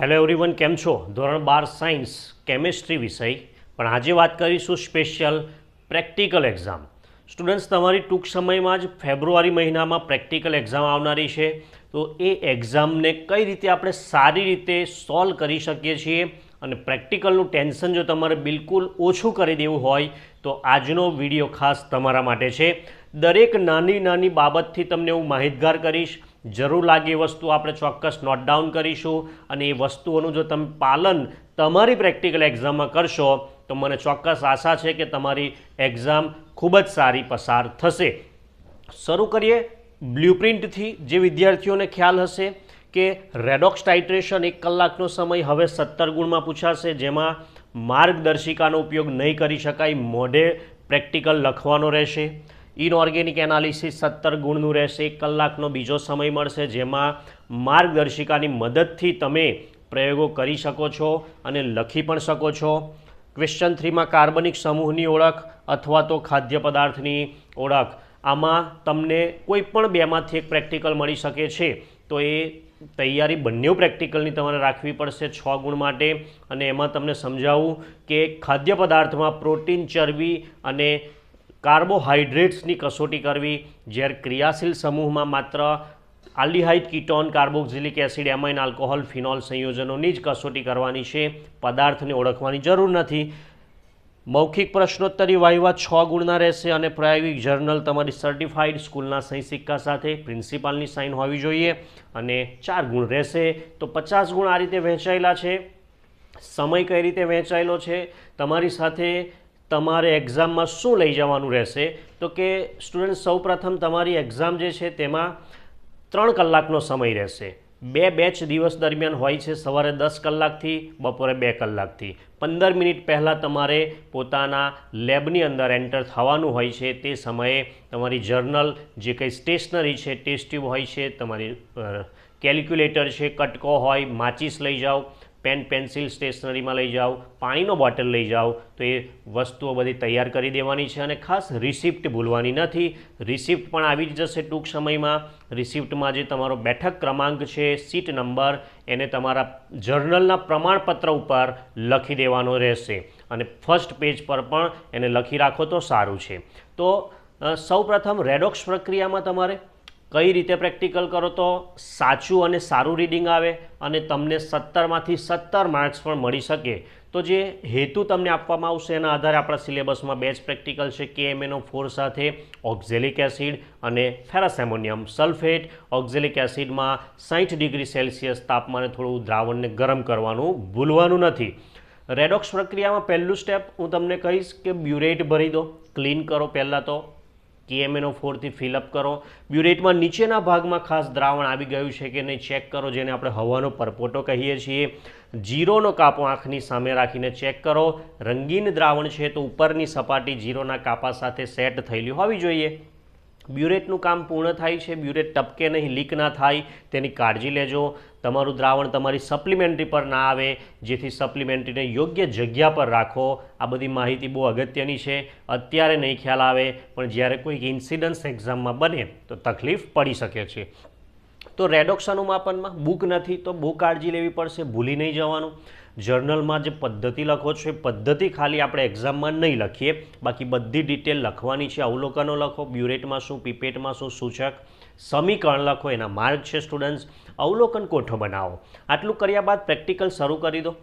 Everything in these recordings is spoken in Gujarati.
હેલો એવરીવન કેમ છો? ધોરણ બાર સાયન્સ, કેમેસ્ટ્રી વિષય. પણ આજે વાત કરીશું સ્પેશિયલ પ્રેક્ટિકલ એક્ઝામ. સ્ટુડન્ટ્સ, તમારી ટૂંક સમયમાં જ ફેબ્રુઆરી મહિનામાં પ્રેક્ટિકલ એક્ઝામ આવનારી છે. તો એ એક્ઝામને કઈ રીતે આપણે સારી રીતે સોલ્વ કરી શકીએ છીએ? અને પ્રેક્ટિકલનું ટેન્શન જો તમારે બિલકુલ ઓછું કરી દેવું હોય, તો આજનો વીડિયો ખાસ તમારા માટે છે. દરેક નાની નાની બાબતથી તમને હું માહિતગાર કરીશ. જરૂર લાગે એ વસ્તુ આપણે ચોક્કસ નોટ ડાઉન કરીશું અને એ વસ્તુઓનું જો તમે પાલન તમારી પ્રેક્ટિકલ એક્ઝામમાં કરશો, તો મને ચોક્કસ આશા છે કે તમારી એક્ઝામ ખૂબ જ સારી પસાર થશે. શરૂ કરીએ. બ્લ્યુપ્રિન્ટથી જે વિદ્યાર્થીઓને ખ્યાલ હશે કે રેડોક્સ ટાઇટ્રેશન એક કલાકનો સમય હવે સત્તર ગુણમાં પૂછાશે, જેમાં માર્ગદર્શિકાનો ઉપયોગ નહીં કરી શકાય, મોઢે પ્રેક્ટિકલ લખવાનો રહેશે. ઇનઓર્ગેનિક એનાલિસિસ સત્તર ગુણનું રહેશે, એક કલાકનો બીજો સમય મળશે, જેમાં માર્ગદર્શિકાની મદદથી તમે પ્રયોગો કરી શકો છો અને લખી પણ શકો છો. ક્વેશ્ચન થ્રીમાં કાર્બનિક સમૂહની ઓળખ અથવા તો ખાદ્ય પદાર્થની ઓળખ. આમાં તમને કોઈ પણ બેમાંથી એક પ્રેક્ટિકલ મળી શકે છે, તો એ તૈયારી બંને પ્રેક્ટિકલની તમારે રાખવી પડશે છ ગુણ માટે. અને એમાં તમને સમજાવું કે ખાદ્ય પદાર્થમાં પ્રોટીન ચરબી અને કાર્બોહાઈડ્રેટ્સની કસોટી કરવી, જ્યારે ક્રિયાશીલ સમૂહમાં માત્ર aldehyde ketone carboxylic acid, amine, alcohol, phenol સંયોજનોની જ કસોટી કરવાની છે. પદાર્થને ઓળખવાની જરૂર નથી. મૌખિક પ્રશ્નોત્તરી વાહિવા છ ગુણના રહેશે અને પ્રાયોગિક જર્નલ તમારી સર્ટિફાઈડ સ્કૂલના સહી સિક્કા સાથે પ્રિન્સિપાલની સાઇન હોવી જોઈએ અને ચાર ગુણ રહેશે. તો પચાસ ગુણ આ રીતે વહેંચાયેલા છે. સમય કઈ રીતે વહેંચાયેલો છે? તમારી સાથે તમારે એક્ઝામમાં શું લઈ જવાનું રહેશે? તો કે સ્ટુડન્ટ સૌપ્રથમ તમારી એક્ઝામ જે છે તેમાં ત્રણ કલાકનો સમય રહેશે. બે બેચ દિવસ દરમિયાન હોય છે સવારે દસ કલાકથી, બપોરે બે કલાકથી. પંદર મિનિટ પહેલાં તમારે પોતાના લેબની અંદર એન્ટર થવાનું હોય છે. તે સમયે તમારી જર્નલ જે કંઈ સ્ટેશનરી છે, ટેસ્ટ ટ્યુબ હોય છે, તમારી કેલ્ક્યુલેટર છે, કટકો હોય, માચીસ લઈ જાઓ. પેન, પેન્સિલ, સ્ટેશનરીમાં લઈ જાઓ, પાણીનો બોટલ લઈ જાઓ, તો એ વસ્તુઓ બધી તૈયાર કરી દેવાની છે અને ખાસ રિસિપ્ટ ભૂલવાની નથી. રિસિપ્ટ પણ આવી જ જશે ટૂંક સમયમાં. રિસિપ્ટમાં જે તમારો બેઠક ક્રમાંક છે, સીટ નંબર, એને તમારા જર્નલના પ્રમાણપત્ર ઉપર લખી દેવાનો રહેશે. અને ફર્સ્ટ પેજ પર પણ એને લખી રાખો તો સારું છે. તો સૌપ્રથમ રેડોક્સ પ્રક્રિયામાં તમારે કઈ રીતે પ્રેક્ટિકલ કરો તો સાચું અને સારું રીડિંગ આવે અને તમને સત્તરમાંથી સત્તર માર્ક્સ પણ મળી શકે. તો જે હેતુ તમને આપવામાં આવશે એના આધારે આપણા સિલેબસમાં બેચ પ્રેક્ટિકલ છે કે એમએનઓ ફોર સાથે, ઓક્ઝેલિક એસિડ અને ફેરાસેમોનિયમ સલ્ફેટ. ઓક્ઝેલિક એસિડમાં સાઠ ડિગ્રી સેલ્સિયસ તાપમાને થોડું દ્રાવણને ગરમ કરવાનું ભૂલવાનું નથી. રેડોક્સ પ્રક્રિયામાં પહેલું સ્ટેપ હું તમને કહીશ કે બ્યુરેટ ભરી દો. ક્લીન કરો પહેલાં તો. કેએમએનો ફોરથી ફિલઅપ કરો. બ્યુરેટમાં નીચેના ભાગમાં ખાસ દ્રાવણ આવી ગયું છે કે નહીં ચેક કરો, જેને આપણે હવાનો પરપોટો કહીએ છીએ. જીરોનો કાપો આંખની સામે રાખીને ચેક કરો. રંગીન દ્રાવણ છે તો ઉપરની સપાટી જીરોના કાપા સાથે સેટ થયેલી હોવી જોઈએ. બ્યુરેટનું કામ પૂર્ણ થાય છે, બ્યુરેટ ટપકે નહીં, લીક ના થાય, તેની કાળજી લેજો. તમારું દ્રાવણ તમારી સપ્લિમેન્ટરી પર ના આવે, જેથી સપ્લિમેન્ટરીને યોગ્ય જગ્યા પર રાખો. આ બધી માહિતી બહુ અગત્યની છે. અત્યારે નહીં ખ્યાલ આવે, પણ જ્યારે કોઈક ઇન્સિડન્સ એક્ઝામમાં બને, તો તકલીફ પડી શકે છે. તો રેડોક્સ અનુમાપનમાં બુક નથી, તો બહુ કાળજી લેવી પડશે, ભૂલી નહીં જવાનું. જર્નલમાં જે પદ્ધતિ લખો છો, એ પદ્ધતિ ખાલી આપણે એક્ઝામમાં નહીં લખીએ. બાકી બધી ડિટેલ લખવાની છે, અવલોકનો લખો, બ્યુરેટમાં શું, પીપેટમાં શું, સૂચક, સમીકરણ લખો, એના માર્ક છે સ્ટુડન્ટ્સ અવલોકન કોઠો બનાવો. આટલું કર્યા બાદ પ્રેક્ટિકલ શરૂ કરી દો.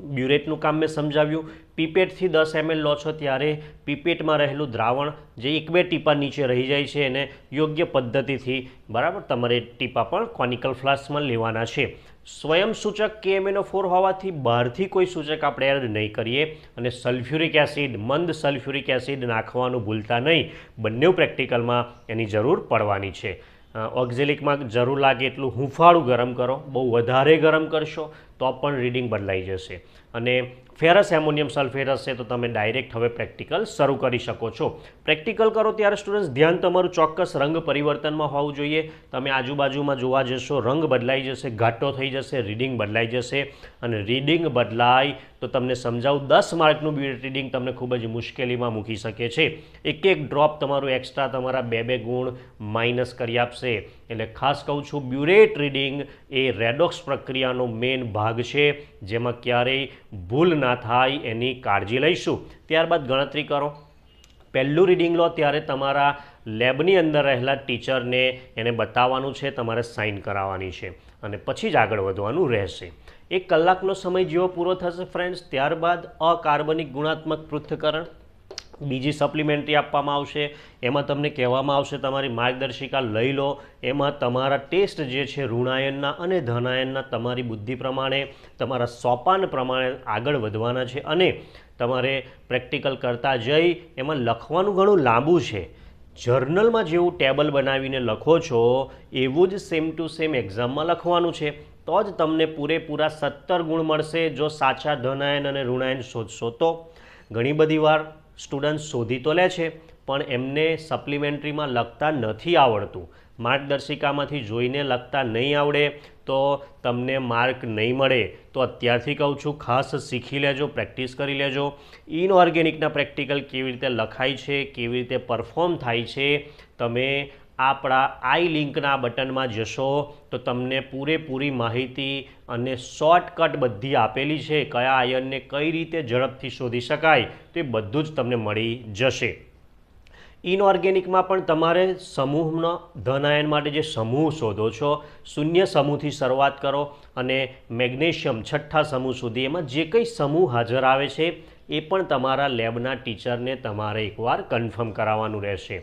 બ્યુરેટનું કામ મેં સમજાવ્યું. પીપેટથી દસ એમએલ લો છો ત્યારે પીપેટમાં રહેલું દ્રાવણ જે એક બે ટીપા નીચે રહી જાય છે એને યોગ્ય પદ્ધતિથી, બરાબર, તમારે ટીપા પણ કોનિકલ ફ્લાસ્કમાં લેવાના છે. સ્વયં સૂચક કેએમએનો ફોર હોવાથી બહારથી કોઈ સૂચક આપણે એડ નહીં કરીએ અને સલ્ફ્યુરિક એસિડ, મંદ સલ્ફ્યુરિક એસિડ નાખવાનું ભૂલતા નહીં. બંને પ્રેક્ટિકલમાં એની જરૂર પડવાની છે. ઓક્ઝેલિકમાં જરૂર લાગે એટલું હુંફાળું ગરમ કરો. બહુ વધારે ગરમ કરશો. તો પણ રીડિંગ બદલાઈ જશે. અને ફેરસ એમોનિયમ સલ્ફેટ હશે તો તમે ડાયરેક્ટ હવે પ્રેક્ટિકલ શરૂ કરી શકો છો. પ્રેક્ટિકલ કરો ત્યારે સ્ટુડન્ટ્સ ધ્યાન તમારું ચોક્કસ રંગ પરિવર્તનમાં હોવું જોઈએ. તમે આજુબાજુમાં જોવા જશો, રંગ બદલાઈ જશે, ઘાટો થઈ જશે રીડિંગ બદલાઈ જશે. અને રીડિંગ બદલાય તો તમને સમજાવું, દસ માર્કનું બ્યુરેટ રીડિંગ તમને ખૂબ જ મુશ્કેલીમાં મૂકી શકે છે. એક એક ડ્રોપ તમારું એક્સ્ટ્રા તમારા બે બે ગુણ માઇનસ કરી આપશે. એટલે ખાસ કહું છું, બ્યુરેટ રીડિંગ એ રેડોક્સ પ્રક્રિયાનો મેઇન ભાગ છે, જેમાં ક્યારેય ભૂલ ના થાય એની કાળજી લઈશું. ત્યારબાદ ગણતરી કરો. પહેલું રીડિંગ લો, ત્યારે તમારા લેબની અંદર રહેલા ટીચરને એને બતાવવાનું છે, તમારે સાઇન કરાવવાની છે. અને પછી જ આગળ વધવાનું રહેશે. એક કલાકનો સમય જેવો પૂરો થશે ફ્રેન્ડ્સ ત્યારબાદ અકાર્બનિક ગુણાત્મક પૃથ્થકરણ. બીજી સપ્લિમેન્ટરી આપવામાં આવશે. એમાં તમને કહેવામાં આવશે તમારી માર્ગદર્શિકા લઈ લો. એમાં તમારા ટેસ્ટ જે છે ઋણાયનના અને ધનાયનના તમારી બુદ્ધિ પ્રમાણે, તમારા સોપાન પ્રમાણે આગળ વધવાના છે અને તમારે પ્રેક્ટિકલ કરતા જઈ એમાં લખવાનું ઘણું લાંબુ છે. જર્નલમાં જેવું ટેબલ બનાવીને લખો છો, એવું જ સેમ ટુ સેમ એક્ઝામમાં લખવાનું છે. તો જ તમને પૂરેપૂરા સત્તર ગુણ મળશે જો સાચા ધનાયન અને ઋણાયન શોધશો તો. ઘણી બધી વાર સ્ટુડન્ટ શોધી તો લે છે, પણ એમને સપ્લિમેન્ટરીમાં લખતા નથી આવડતું. માર્ગદર્શિકામાંથી જોઈને લખતા નહીં આવડે તો તમને માર્ક નહીં મળે. તો અત્યારથી કહું છું, ખાસ શીખી લેજો, પ્રેક્ટિસ કરી લેજો. ઇનઓર્ગેનિકના પ્રેક્ટિકલ કેવી રીતે લખાય છે, કેવી રીતે પરફોર્મ થાય છે, તમે આપણા આઈ લિંકના બટનમાં જશો તો તમને પૂરેપૂરી માહિતી અને શોર્ટકટ બધી આપેલી છે કયા આયનને કઈ રીતે ઝડપથી શોધી શકાય તે બધું જ તમને મળી જશે. ઇનઓર્ગેનિકમાં પણ તમારે સમૂહનો ધન આયન માટે જે સમૂહ શોધો છો, શૂન્ય સમૂહથી શરૂઆત કરો અને મેગ્નેશિયમ છઠ્ઠા સમૂહ સુધી એમાં જે કંઈ સમૂહ હાજર આવે છે એ પણ તમારા લેબના ટીચરને તમારે એકવાર કન્ફર્મ કરાવવાનું રહેશે.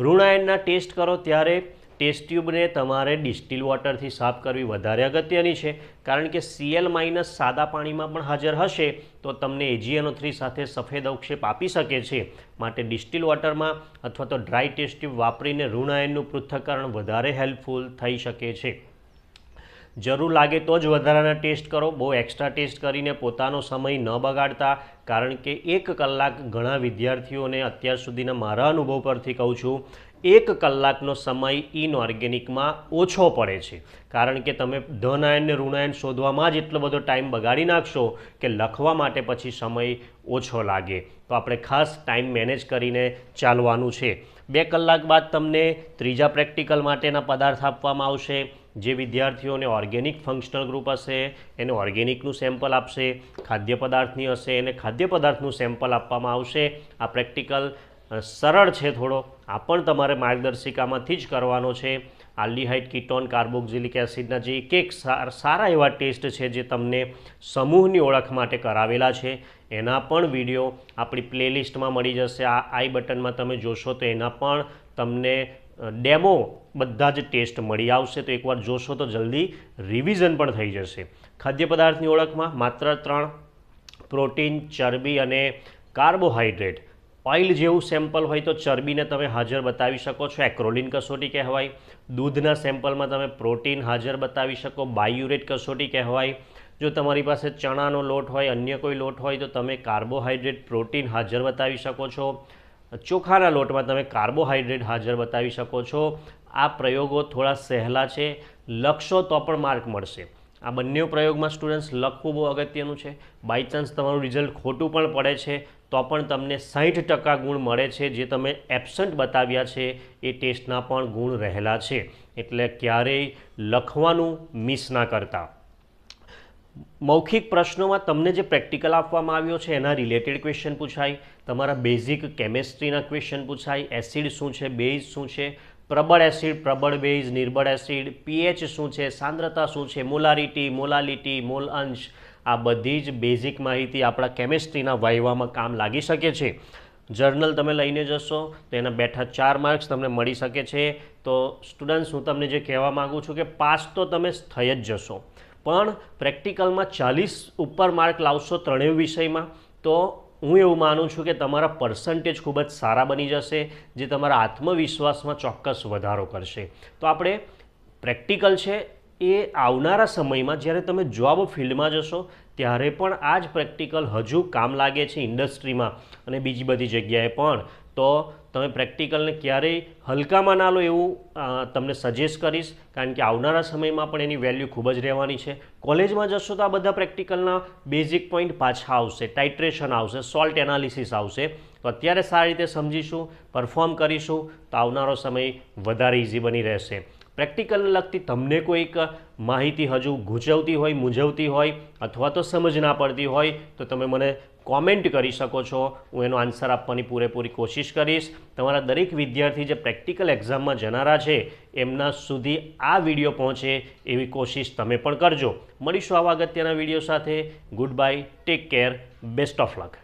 ઋણાયનના ટેસ્ટ કરો ત્યારે ટેસ્ટ ટ્યુબને તમારે ડિસ્ટિલ વોટરથી સાફ કરવી વધારે અગત્યની છે. કારણ કે સીએલ માઇનસ સાદા પાણીમાં પણ હાજર હશે તો તમને એજીએનો થ્રી સાથે સફેદ અવક્ષેપ આપી શકે છે. માટે ડિસ્ટિલ વોટરમાં અથવા તો ડ્રાય ટેસ્ટ ટ્યુબ વાપરીને ઋણાયનનું પૃથ્થકરણ વધારે હેલ્પફુલ થઈ શકે છે. જરૂર લાગે તો જ વધારાના ટેસ્ટ કરો. બહુ એક્સ્ટ્રા ટેસ્ટ કરીને પોતાનો સમય ન બગાડતા, કારણ કે એક કલાક ઘણા વિદ્યાર્થીઓને અત્યાર સુધીના મારા અનુભવ પરથી કહું છું, એક કલાકનો સમય ઇનઓર્ગેનિકમાં ઓછો પડે છે. કારણ કે તમે ધન આયન ને ઋણાયન શોધવામાં જ એટલો બધો ટાઈમ બગાડી નાખશો કે લખવા માટે પછી સમય ઓછો લાગે. તો આપણે ખાસ ટાઈમ મેનેજ કરીને ચાલવાનું છે. બે કલાક બાદ તમને ત્રીજા પ્રેક્ટિકલ માટેના પદાર્થ આપવામાં આવશે, જે વિદ્યાર્થીઓને ઓર્ગેનિક ફંક્શનલ ગ્રુપ હશે, એને ઓર્ગેનિકનું સેમ્પલ આપશે, ખાદ્ય પદાર્થની હશે, એને ખાદ્ય પદાર્થનું સેમ્પલ આપવામાં આવશે. આ પ્રેક્ટિકલ સરળ છે થોડો, આ પણ તમારે માર્ગદર્શિકામાંથી જ કરવાનો છે. આલ્ડીહાઇડ કીટોન કાર્બોક્સિલિક એસિડના જે એક એક સારા એવા ટેસ્ટ છે જે તમને સમૂહની ઓળખ માટે કરાવેલા છે. એના પણ વીડિયો આપણી પ્લેલિસ્ટમાં મળી જશે. આ આઈ બટનમાં તમે જોશો તો એના પણ તમને ડેમો બધા જ ટેસ્ટ મળી આવશે. તો એકવાર જોશો તો જલ્દી રિવિઝન પણ થઈ જશે. ખાદ્ય પદાર્થની ઓળખમાં માત્ર ત્રણ, પ્રોટીન, ચરબી અને કાર્બોહાઈડ્રેટ ઓઇલ જેવું સેમ્પલ હોય તો ચરબીને તમે હાજર બતાવી શકો છો. એક્રોલિન કસોટી કહેવાય. દૂધના સેમ્પલમાં તમે પ્રોટીન હાજર બતાવી શકો. બાયુરેટ કસોટી કહેવાય. જો તમારી પાસે ચણાનો લોટ હોય, અન્ય કોઈ લોટ હોય, તો તમે કાર્બોહાઈડ્રેટ પ્રોટીન હાજર બતાવી શકો છો. ચોખાના લોટમાં તમે કાર્બોહાઈડ્રેટ હાજર બતાવી શકો છો. આ પ્રયોગો થોડા સહેલા છે. લખશો તો પણ માર્ક મળશે. આ બંને પ્રયોગમાં સ્ટુડન્ટ્સ લખવું બહુ અગત્યનું છે. બાય ચાન્સ તમારું રિઝલ્ટ ખોટું પણ પડે છે. તો પણ તમને સાહીઠ ટકા ગુણ મળે છે. જે તમે એબસન્ટ બતાવ્યા છે, એ ટેસ્ટના પણ ગુણ રહેલા છે. એટલે ક્યારેય લખવાનું મિસ ના કરતા. મૌખિક પ્રશ્નોમાં તમને જે પ્રેક્ટિકલ આપવામાં આવ્યો છે, એના રિલેટેડ ક્વેશ્ચન પૂછાય. તમારા બેઝિક કેમેસ્ટ્રીના ક્વેશ્ચન પૂછાય. એસિડ શું છે? બેઝ શું છે? પ્રબળ એસિડ, પ્રબળ બેઝ, નિર્બળ એસિડ. પીએચ શું છે? સાંદ્રતા શું છે? મોલારિટી, મોલાલિટી, મોલ અંશ. આ બધી જ બેઝિક માહિતી આપણા કેમેસ્ટ્રીના વાયવામાં કામ લાગી શકે છે. જર્નલ તમે લઈને જશો, તો એના બેઠા ચાર માર્ક્સ તમને મળી શકે છે. તો સ્ટુડન્ટ્સ હું તમને જે કહેવા માગું છું કે પાસ તો તમે થઈ જ જશો. પણ પ્રેક્ટિકલમાં ચાલીસ ઉપર માર્ક લાવશો ત્રણેય વિષયમાં, તો હું એવું માનું છું કે તમારા પર્સન્ટેજ ખૂબ જ સારા બની જશે, જે તમારા આત્મવિશ્વાસમાં ચોક્કસ વધારો કરશે. તો આપણે પ્રેક્ટિકલ છે એ આવનારા સમયમાં જ્યારે તમે જોબ ફિલ્ડમાં જશો, ત્યારે પણ આ જ પ્રેક્ટિકલ હજુ કામ લાગે છે ઇન્ડસ્ટ્રીમાં અને બીજી બધી જગ્યાએ પણ. તો તમે પ્રેક્ટિકલને ક્યારેય હલકામાં ના લો એવું તમને સજેસ્ટ કરીશ, કારણ કે આવનારા સમયમાં પણ એની વેલ્યુ ખૂબ જ રહેવાની છે. કોલેજમાં જશો તો આ બધા પ્રેક્ટિકલના બેઝિક પોઈન્ટ પાછા આવશે, ટાઇટ્રેશન આવશે, સોલ્ટ એનાલિસિસ આવશે. તો અત્યારે સારી રીતે સમજીશું, પરફોર્મ કરીશું, તો આવનારો સમય વધારે ઇઝી બની રહેશે. પ્રેક્ટિકલને લગતી તમને કોઈક માહિતી હજુ ગૂંચવતી હોય, મૂંઝવતી હોય અથવા તો સમજ ના પડતી હોય, તો તમે મને કોમેન્ટ કરી શકો છો. હું એનો આન્સર આપવાની પૂરેપૂરી કોશિશ કરીશ. તમારા દરેક વિદ્યાર્થી જે પ્રેક્ટિકલ એક્ઝામમાં જનારા છે, એમના સુધી આ વીડિયો પહોંચે એવી કોશિશ તમે પણ કરજો. મળીશું આવા અગત્યના વીડિયો સાથે. Good bye take care best of luck